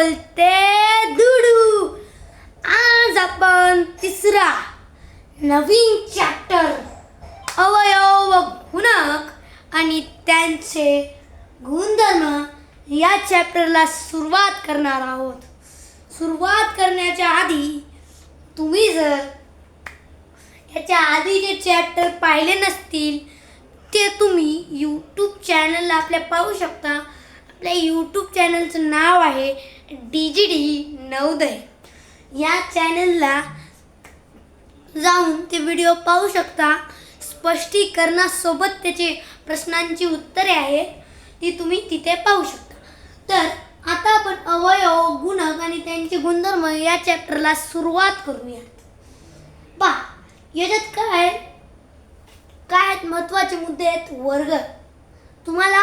बोलते दुडू. आज आपण तिसरा नवीन चॅप्टर अवयव व गुणक आणि त्यांचे गुणधर्म या चॅप्टरला सुरुवात करणार आहोत. सुरुवात करण्याच्या आधी तुम्ही जर याच्या आधी जे चॅप्टर पाहिले नसतील ते तुम्ही यूट्यूब चॅनलला आपल्या पाहू शकता. आपल्या यूट्यूब चॅनलचं नाव आहे डी जी डी नवोदय या चॅनलला जाऊन ते व्हिडिओ पाहू शकता. स्पष्टीकरणासोबत त्याचे प्रश्नांची उत्तरे आहेत ती तुम्ही तिथे पाहू शकता. तर आता आपण अवयव गुणक आणि त्यांचे गुणधर्म या चॅप्टरला सुरुवात करूयात पा याच्यात काय काय आहेत? महत्त्वाचे मुद्दे आहेत? वर्ग. तुम्हाला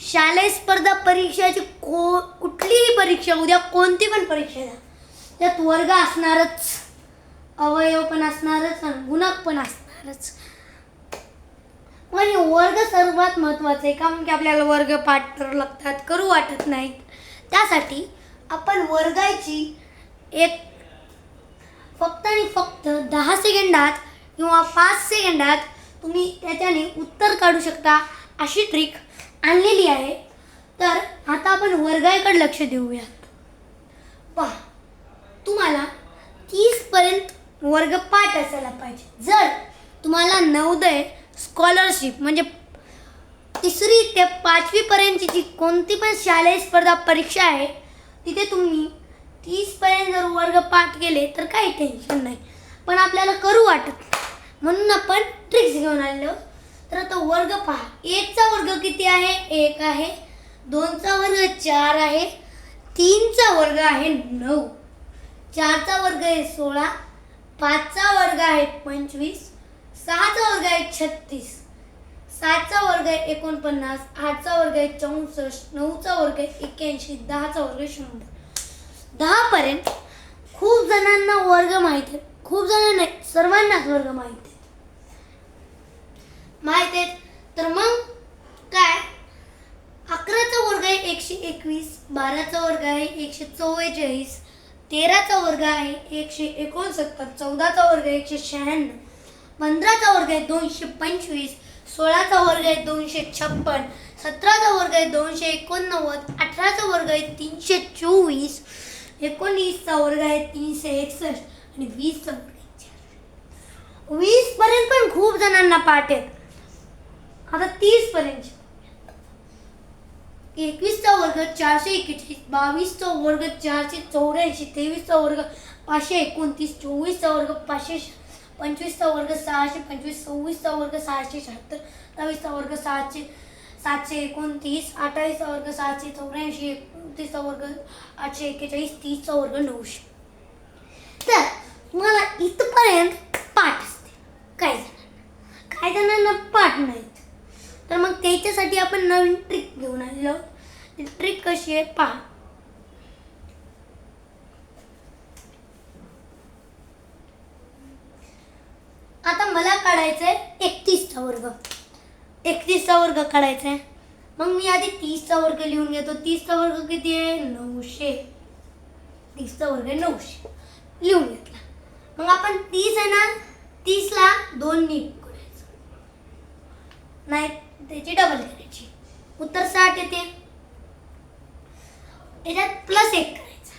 शालेय स्पर्धा परीक्षाची को कुठलीही परीक्षा उद्या कोणती पण परीक्षा द्या. त्यात वर्ग असणारच अवयव पण असणारच आणि गुणक पण असणारच. म्हणजे वर्ग सर्वात महत्त्वाचं आहे कारण की आपल्याला वर्ग पाठ लागतात करू वाटत नाहीत. त्यासाठी आपण वर्गाची एक फक्त आणि फक्त दहा सेकंडात किंवा पाच सेकंडात तुम्ही त्याच्याने उत्तर काढू शकता अशी ट्रिक आणलेली आहे. तर आता आपण वर्गाकडे लक्ष देऊयात. पहा तुम्हाला तीसपर्यंत वर्ग पाठ असायला पाहिजे. जर तुम्हाला नवोदय स्कॉलरशिप म्हणजे तिसरी ते पाचवीपर्यंतची जी कोणती पण शालेय स्पर्धा परीक्षा आहे तिथे तुम्ही तीसपर्यंत जर वर्ग पाठ केले तर काही टेन्शन नाही. पण आपल्याला करू वाटत म्हणून आपण ट्रिक्स घेऊन आलेलो. तर आता वर्ग पहा. एकचा वर्ग किती आहे? एक आहे. दोनचा वर्ग चार आहे. तीनचा वर्ग आहे नऊ. चारचा वर्ग आहे सोळा. पाचचा वर्ग आहे पंचवीस. सहाचा वर्ग आहे छत्तीस. सातचा वर्ग आहे एकोणपन्नास. आठचा वर्ग आहे चौसष्ट. नऊचा वर्ग आहे एक्क्याऐंशी. दहाचा वर्ग आहे शंभर. दहापर्यंत खूप जणांना वर्ग माहीत आहे. खूप जणांना सर्वांनाच वर्ग माहीत आहे. माहीत आहेत तर मग काय अकराचा वर्ग आहे एकशे एकवीस बाराचा वर्ग आहे एकशे चव्वेचाळीस तेराचा वर्ग आहे एकशे एकोणसत्तर चौदाचा वर्ग आहे एकशे शहाण्णव पंधराचा वर्ग आहे दोनशे पंचवीस सोळाचा वर्ग आहे दोनशे छप्पन सतराचा वर्ग आहे दोनशे एकोणनव्वद अठराचा वर्ग आहे तीनशे चोवीस एकोणीसचा वर्ग आहे तीनशे एकसष्ट आणि वीसचा वर्ग आहे वीसपर्यंत पण खूप जणांना पाठ आहेत आता तीस पर्यंत. एकवीसचा वर्ग चारशे एक्केचाळीस बावीसचा वर्ग चारशे चौऱ्याऐंशी तेवीसचा वर्ग पाचशे एकोणतीस चोवीसचा वर्ग पाचशे पंचवीसचा वर्ग सहाशे पंचवीस सव्वीसचा वर्ग सहाशे शहात्तर दहावीसचा वर्ग सातशे सातशे एकोणतीस अठ्ठावीसचा वर्ग सातशे चौऱ्याऐंशी एकोणतीसचा वर्ग आठशे एक्केचाळीस तीसचा वर्ग नऊशे. तर मला इथपर्यंत पाठ असते. काही जणांना काही जणांना पाठ नाही. तर मग त्याच्यासाठी आपण नवीन ट्रिक घेऊन आलेलो ती ट्रिक कशी आहे? पहा. आता मला काढायचं आहे एकतीसचा वर्ग. एकतीसचा वर्ग काढायचा आहे मग मी आधी तीसचा वर्ग लिहून घेतो. तीसचा वर्ग किती आहे? नऊशे. तीसचा वर्ग आहे नऊशे. लिहून घेतला. मग आपण तीस आहे ना? तीसला दोन नीट करायचं नाही त्याची डबल करायची. उत्तर साठ येते. याच्यात प्लस एक करायचा.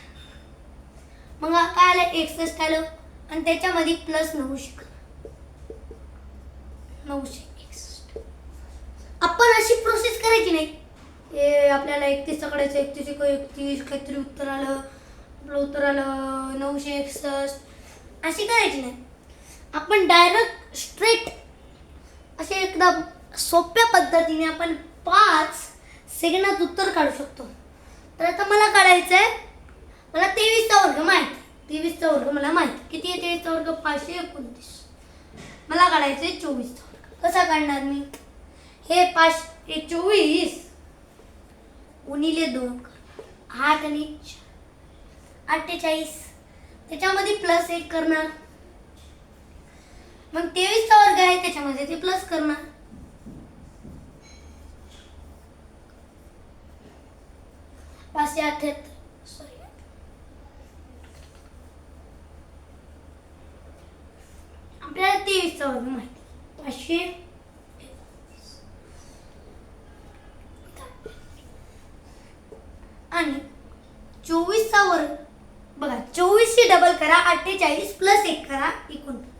मग काय आलं? एकसष्ट आलं. आणि त्याच्यामध्ये प्लस नऊशे करा. नऊशे एकसष्ट. आपण अशी प्रोसेस करायची नाही. हे आपल्याला एकतीस काढायचं एकतीस एक एकतीस काहीतरी उत्तर आलं. आपलं उत्तर आलं नऊशे एकसष्ट. अशी करायची नाही. आपण डायरेक्ट स्ट्रेट असे एकदम सोप्या पद्धतीने आपण पाच सेकंदात उत्तर काढू शकतो. तर आता मला काढायचं आहे मला तेवीसचा वर्ग माहीत तेवीसचा वर्ग मला माहीत किती आहे तेवीसचा वर्ग? पाचशे एकोणतीस. मला काढायचं आहे चोवीसचा वर्ग. कसा काढणार मी? हे पाच हे चोवीस उनिले दोन. आठ आणि अठ्ठेचाळीस. त्याच्यामध्ये प्लस एक करणार. मग तेवीसचा वर्ग आहे त्याच्यामध्ये ते प्लस करणार. पाचशे अठ्याहत्तर सॉरी आपल्याला तेवीस चौदा माहिती पाचशे आणि चोवीसचा वर्ग. बघा चोवीसशे डबल करा अठ्ठेचाळीस प्लस एक करा एकोणतीस.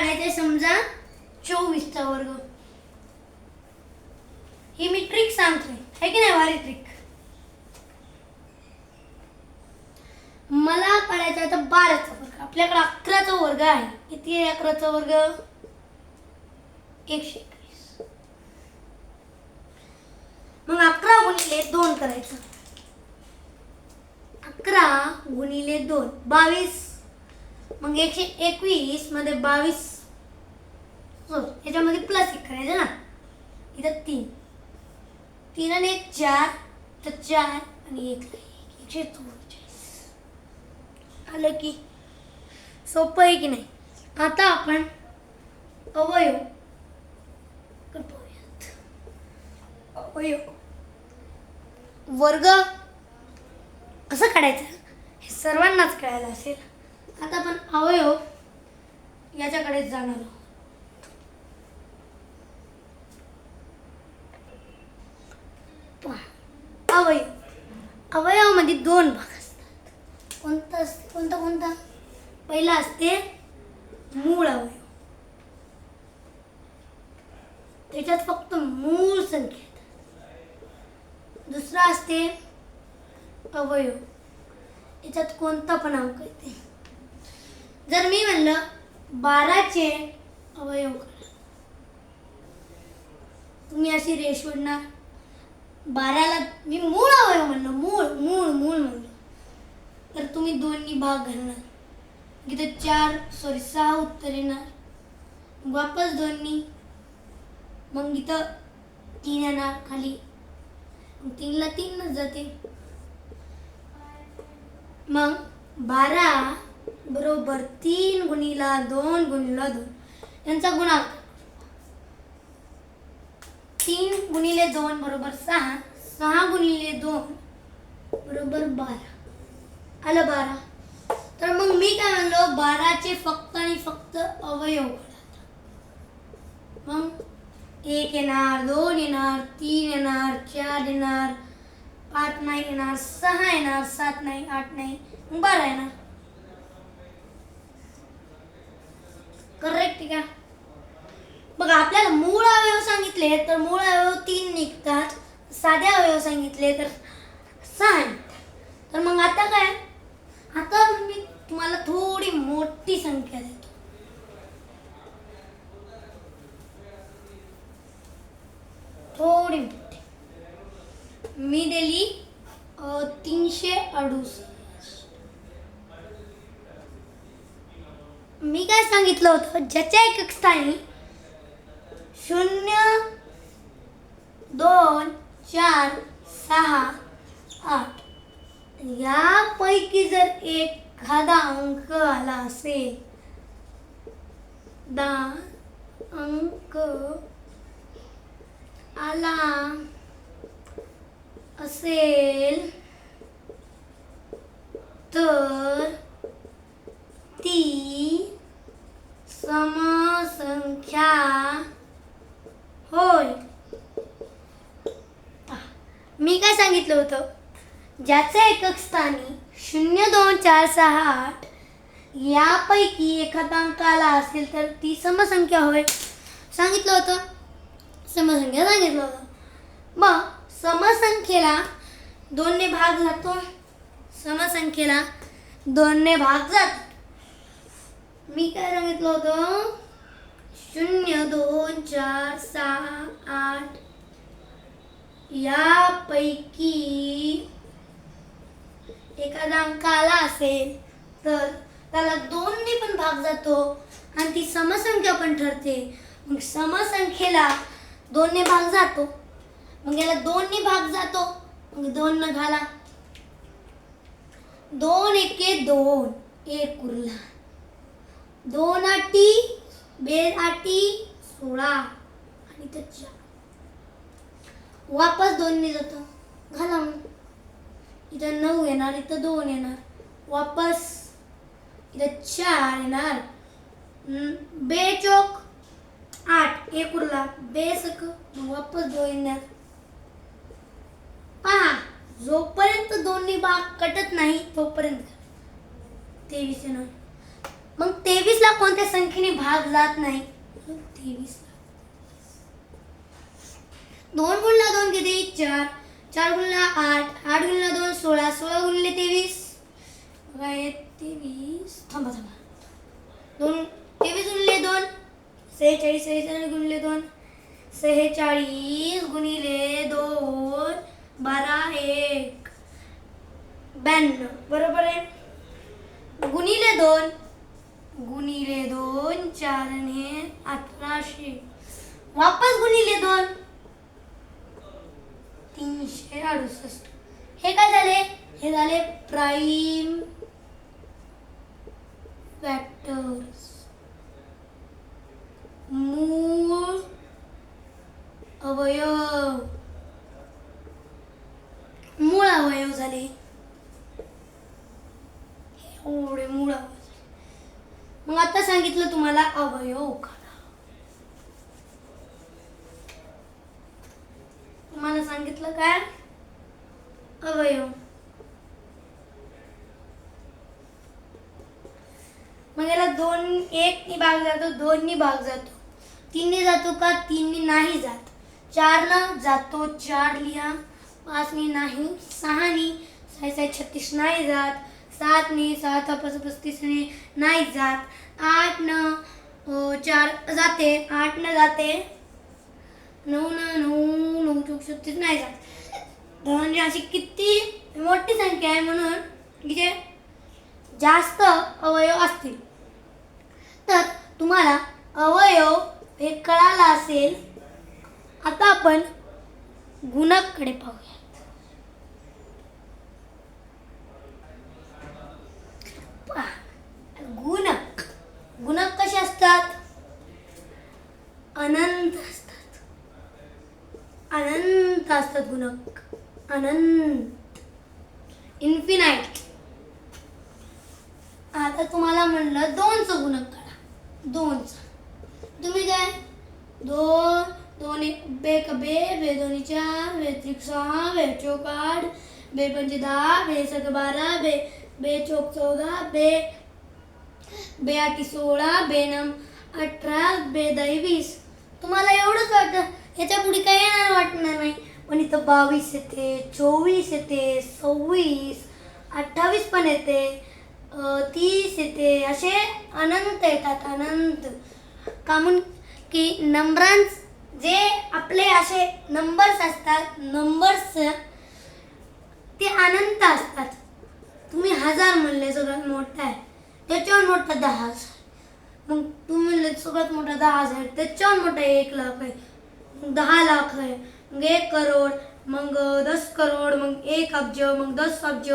काढायचे समजा चोवीसचा वर्ग. ही मी ट्रिक सांगतोय. है की नाही भारी ट्रिक मला काढायचा आहे तर बाराचा वर्ग. आपल्याकडे अकराचा वर्ग आहे. किती आहे अकराचा वर्ग? एकशे एकवीस. मग अकरा गुणिले दोन करायचं. अकरा गुणिले दोन. बावीस. मग एकशे एकवीसमध्ये बावीस. हो याच्यामध्ये प्लस एक करायचं ना. इथं तीन. तीन आणि एक चार तर चार आणि एक. एकशे चव्वेचाळीस आलं की? सोपं आहे की नाही? आता आपण अवयव अवयव. वर्ग कसं काढायचं. हे सर्वांनाच कळायला असेल. आता आपण अवयव याच्याकडे जाणार आहोत. पहा अवयव. अवयवामध्ये दोन भाग असतात. कोणता असते कोणता कोणता? पहिला असते मूळ अवयव. त्याच्यात फक्त मूळ संख्या येतात. दुसरा असते अवयव. याच्यात कोणता पण अंक येते. जर मी म्हणलं बाराचे अवयव तुम्ही अशी रेष ओढणार. बाराला मी मूळ अवयव म्हणलं मूळ मूळ मूळ म्हणलं. तर तुम्ही दोन्ही भाग घालणार. इथं चार सॉरी सहा उत्तर येणार. वापस दोन्ही. मग इथं तीन येणार खाली. तीनला तीनच जाते. मग बारा बरोबर तीन गुणिला दोन गुणिला दोन यांचा गुणाकार तीन गुणिले दोन बरोबर सहा सहा गुणिले दोन बरोबर बारा. आलं बारा? तर मग मी काय म्हणलो बाराचे फक्त आणि फक्त अवयव मग एक येणार दोन येणार तीन येणार चार येणार पाच नाही येणार सहा येणार सात नाही आठ नाही मग बारा येणार. करेक्ट का? बघा आपल्याला मूळ अवयव सांगितले तर मूळ अवयव तीन निघतात. साधे अवयव सांगितले तर सहा निघतात तर मग आता काय? आता मी तुम्हाला थोडी मोठी संख्या देतो. थोडी मोठी. मी दिली तीनशे अडुसष्ट. मी काय सांगितलं होतं? ज्याच्या एक स्थानी शून्य दोन चार सहा आठ. यापैकी जर एखादा अंक आला असेल दा अंक आला असेल तर ती समसंख्या होय. मी काय सांगितलं होतं? ज्याचं एकक स्थानी शून्य दोन चार सहा आठ यापैकी एखादा अंक आला असेल तर ती समसंख्या होय. सांगितलं होतं? समसंख्या सांगितलं होतं. मग समसंख्येला दोनने भाग जातो. समसंख्येला दोनने भाग जातो. मी काय सांगितलं होतं? शून्य दोन चार सहा आठ. यापैकी एखादा अंक आला असेल तर त्याला दोनने पण भाग जातो आणि ती समसंख्या पण ठरते. मग समसंख्येला दोनने भाग जातो. मग याला दोनने भाग जातो. मग दोन न घाला. दोन एके दोन. एक उरला. दोन अटी बेल आटी सोळा. आणि इथं वापस दोनने जातं. घाला मग. इथं नऊ येणार इथं दोन येणार. वापस. इथं चार येणार. बे चोक. आठ. एक उरला बे सक. वापस दोन येणार. पहा जोपर्यंत दोन्ही भाग कटत नाही तोपर्यंत. तेवीस येणार. मग तेवीस ला कोणत्या संख्येने भाग जात नाही? तेवीस दोन गुणला दोन किती? चार. चार गुणला आठ. आठ गुणला दोन सोळा. सोळा गुणले तेवीस. तेवीस. थांबा थांबा. दोन तेवीस गुणले दोन. सेहेचाळीस सेहेचाळीस गुणले दोन. सेहेचाळीस गुणिले दोन बारा एक. ब्याण्णव. बरोबर आहे? गुणिले दोन. गुणिले दोन चारने अठराशे. वापस गुणिले दोन तीनशे अडुसष्ट. हे काय झाले? हे झाले प्राईम फॅक्टर्स. मूळ अवयव. मूळ अवयव झाले. एवढे मूळ अवयव. मग आता सांगितलं तुम्हाला अवयव काढा. तुम्हाला सांगितलं काय? अवयव. मग याला दोन एकनी भाग जातो दोननी भाग जातो. तीननी जातो का? तीननी नाही जात. चार जातो चार लिहा. पाचनी नाही सहानी. सहा सहा छत्तीस नाही जात. सात ने सात पाच पस्तीस ने नाही जात. आठ न चार जाते. आठ न जाते. नऊ न नऊ नऊ चौक छत्तीस नाही जात. म्हणजे अशी किती मोठी संख्या आहे म्हणून जे जास्त अवयव असतील. तर तुम्हाला अवयव हे कळालं असेल आता आपण गुणककडे पाहूया पहा, गुणक गुणक कसे असतात अनंत असतात अनंत अनंत. इन्फिनाइट आता तुम्हाला म्हणलं दोनचं गुणक काढा. दोनचं. तुम्ही काय? दोन दोन एक बे का बे बे दोन्ही चार बे त्रिक सहा बे चौक आठ बे पंचे दहा बे सक बारा बे बे चौक चौदा बे बे आठी सोळा बे नम अठरा बे दही वीस. तुम्हाला एवढंच वाटतं? याच्यापुढे काही येणार वाटणार नाही? पण इथं बावीस येते चोवीस येते सव्वीस अठ्ठावीस पण येते तीस येते असे अनंत येतात अनंत. का म्हणून की नंबरांस जे आपले असे नंबर्स असतात नंबर्स ते अनंत असतात. तुम्ही हजार म्हणले सगळ्यात मोठा आहे. त्याच्यावर मोठा दहा हजार. मग तुम्ही म्हणले सगळ्यात मोठा दहा हजार त्याच्यावर मोठा एक लाख आहे. दहा लाख आहे. मग एक करोड मग दस करोड मग एक अब्ज मग दस अब्ज.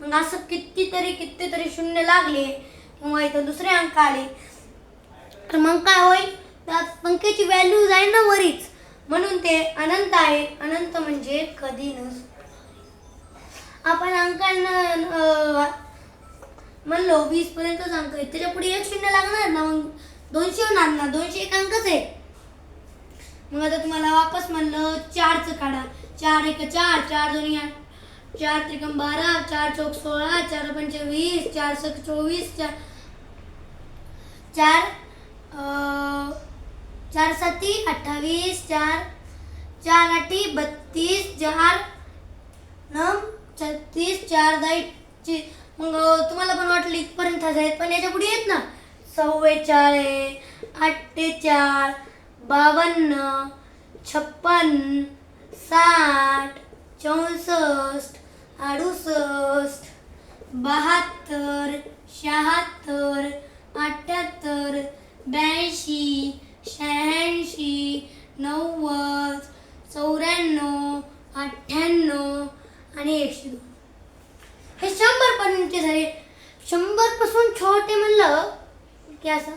मग असं कितीतरी कितीतरी शून्य लागले. किंवा इथं दुसरे अंक आले. तर मग काय होईल? त्या संख्येची व्हॅल्यू जाईल ना वरीच. म्हणून ते अनंत आहे. अनंत म्हणजे कधी नस आपण अंकांना म्हणलो वीस पर्यंतच अंक आहे त्याच्या पुढे एक शून्य लागणार ना? मग दोनशे होणार ना? दोनशे एक अंकच आहे मग आता तुम्हाला वापस म्हणलं चारचं काढा. चार एक चार चार दोन्ही आठ चार त्रिकम बारा चार चौक सोळा चार पंच वीस चार सक चोवीस चार चार अं, चार साती अठ्ठावीस चार चार आठी बत्तीस चार नम छत्तीस चार दाई ची मग तुम्हाला पण वाटलं इथपर्यंत आहेत पण याच्यापुढे येत ना? चव्वेचाळीस अठ्ठेचाळ बावन्न छप्पन्न साठ चौसष्ट अडुसष्ट बहात्तर शहात्तर अठ्ठ्याहत्तर ब्याऐंशी शहाऐंशी नव्वद चौऱ्याण्णव अठ्ठ्याण्णव आणि एकशे दोन. हे शंभर पर्यंतचे झाले. शंभरपासून छोटे म्हणलं की असं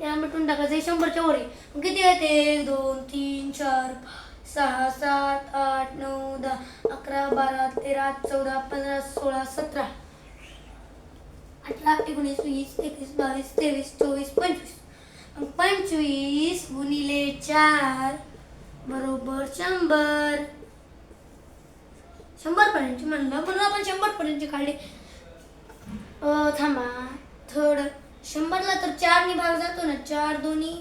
याला मिटून टाकायचं. शंभरच्या वर मग किती येते? एक दोन तीन चार पाच, सहा सात आठ नऊ दहा अकरा बारा तेरा चौदा पंधरा सोळा सतरा. अठरा एकोणीस वीस एकवीस बावीस तेवीस चोवीस पंचवीस. मग पंचवीस गुणिले चार बरोबर शंभर. शंभर पर्यंतची म्हणलं म्हणून आपण शंभर पर्यंतची काढली. अ, थांबा. थोडं. शंभरला तर चारने भाग जातो ना. चार दोन्ही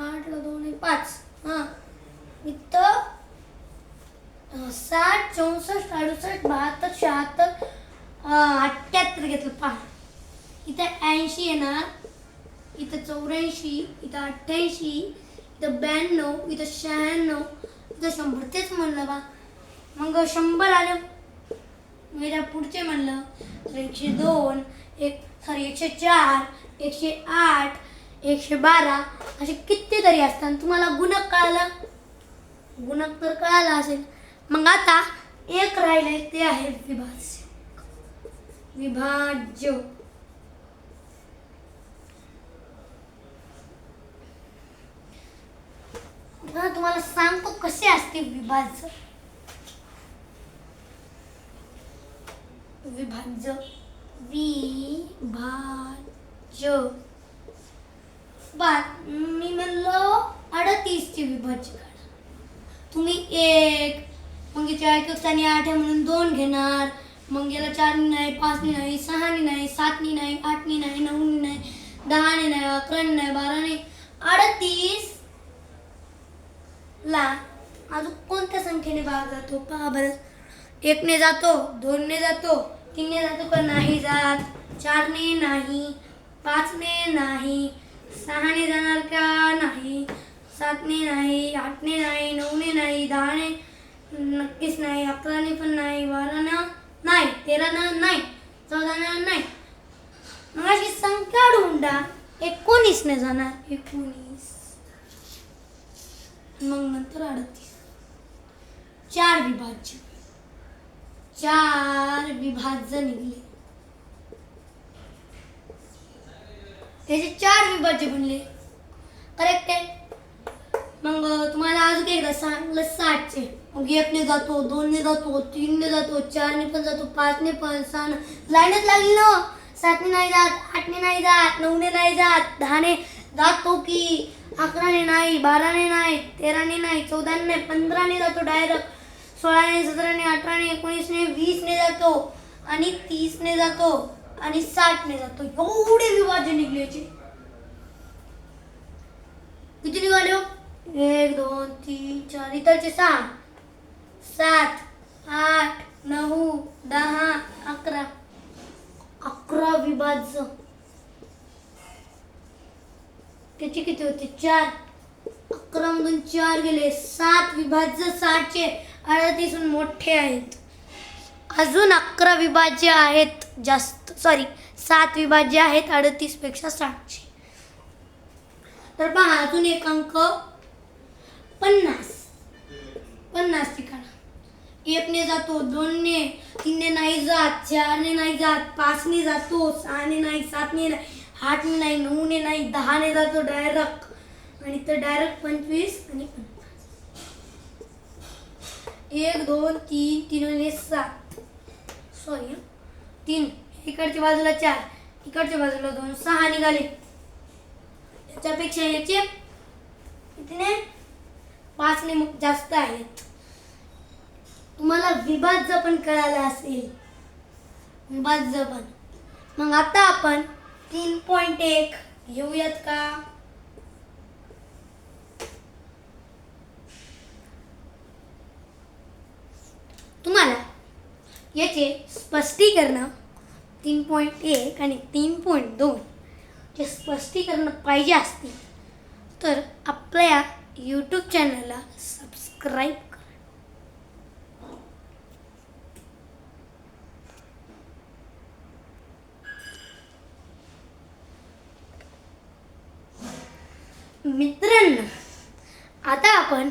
आठला दोन पाच. हां. इथं साठ चौसष्ट अडुसष्ट बहात्तर शहात्तर अठ्ठ्याहत्तर घेतलं. पहा. इथं ऐंशी येणार. इथं चौऱ्याऐंशी इथं अठ्ठ्याऐंशी इथं ब्याण्णव इथं शहाण्णव इथं शंभर. तेच म्हणलं बा. मग शंभर आलं. मग पुढचे म्हणलं. तर एकशे दोन एक सॉरी एकशे चार एकशे आठ एकशे बारा असे कितीतरी असतात. तुम्हाला गुणक कळाला? गुणक तर कळाला असेल. मग आता एक राहिले ते आहे विभाज्य. विभाज्य. तुम्हाला सांगतो कसे असते विभाज्य. विभाज्य. विभाज बर मी म्हणलो अडतीसचे विभाज्य काढा. तुम्ही एक मग याच्या एक स्थानी आठ आहे म्हणून दोन घेणार. मग याला चारनी नाही पाचनी नाही सहानी नाही सातनी नाही आठनी नाही नऊनी नाही दहानी नाही अकरानी नाही बाराने अडतीस ला अजून कोणत्या संख्येने भाग जातो? पहा बरं. एकने जातो दोनने जातो तीनने जातो का नाही जात चारने नाही पाचने नाही सहाने जाणार का नाही सातने नाही आठने नाही नऊने नाही दहाने नक्कीच नाही अकराने पण नाही बारानं नाही तेरानं नाही चौदानं नाही. मग अशी संख्या ढोंडा एकोणीसने जाणार. एकोणीस. मग नंतर अडतीस. चार विभाज्य. चार विभाज्य निघले त्याचे चार विभाज्य बनले करेक्ट आहे. मग तुम्हाला अजून एकदा सांगलं साठचे. मग एकने जातो दोनने जातो तीनने जातो चारने पण जातो पाचने पण सहा लाईनच लागली ना. सातने नाही जात आठने नाही जात नऊने नाही जात दहाने. जातो की अकराने नाही बाराने नाही तेराने नाही चौदाने नाही पंधराने जातो डायरेक्ट सोळाने सतराने अठराने एकोणीसने वीसने जातो आणि तीसने जातो आणि साठने जातो. एवढे विभाजन निघले याचे. किती निघाले हो? एक दोन तीन चार. इतरचे सहा. सात आठ नऊ दहा अकरा. अकरा विभाज्य. त्याचे किती होते? चार. अकरा मधून चार गेले. सात विभाज्य साठचे. अडतीसून मोठे आहेत. अजून अकरा विभाज्य आहेत जास्त सॉरी सात विभाज्य आहेत अडतीसपेक्षा साठचे. तर पहा अजून एक अंक. पन्नास. पन्नास ठिकाणा. एकने जातो दोनने. तीनने नाही जात चारने नाही जात पाचने जातो सहाने नाही सातने नाही आठने नाही नऊने नाही दहाने जातो डायरेक्ट आणि तर डायरेक्ट पंचवीस आणि पन्नास. एक दोन तीन तीन आणि सात. सॉरी तीन. इकडच्या बाजूला चार. इकडच्या बाजूला दोन. सहा निघाले. याच्यापेक्षा याचे कितीने पाचने मग जास्त आहेत तुम्हाला विभाज्य पण कळालं असेल. विभाज्य पण. मग आता आपण तीन पॉईंट एक घेऊयात का? तुम्हाला याचे स्पष्टीकरण तीन पॉईंट एक आणि तीन पॉईंट दोन जे स्पष्टीकरण पाहिजे असतील तर आपल्या यूट्यूब चॅनलला सबस्क्राईब करा. मित्रांनो आता आपण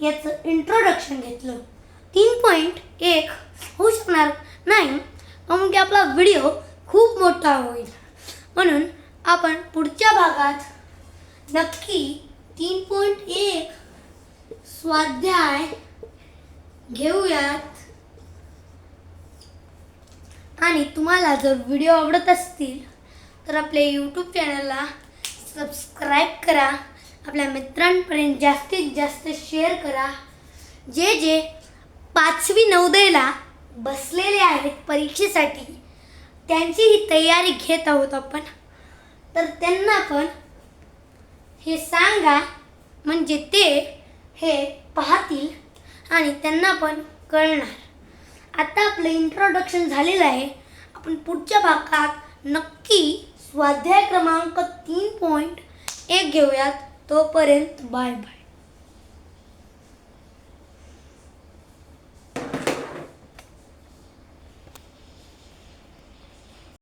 याचं इंट्रोडक्शन घेतलं. पॉईंट एक होऊ शकणार नाही. म्हणून की आपला व्हिडिओ खूप मोठा होईल. म्हणून आपण पुढच्या भागात नक्की तीन पॉईंट एक स्वाध्याय घेऊयात. आणि तुम्हाला जर व्हिडिओ आवडत असतील तर आपल्या यूट्यूब चॅनलला सबस्क्राईब करा. आपल्या मित्रांपर्यंत जास्तीत जास्त शेअर करा. जे जे पाचवी नवोदयला बसलेले आहेत परीक्षेसाठी. त्यांची ही तयारी घेत आहोत आपण. तर त्यांना पण हे सांगा म्हणजे ते हे पाहतील आणि त्यांना पण कळणार. आता आपलं इंट्रोडक्शन झालेलं आहे. आपण पुढच्या भागात नक्की स्वाध्याय क्रमांक तीन पॉईंट एक घेऊयात. तोपर्यंत बाय बाय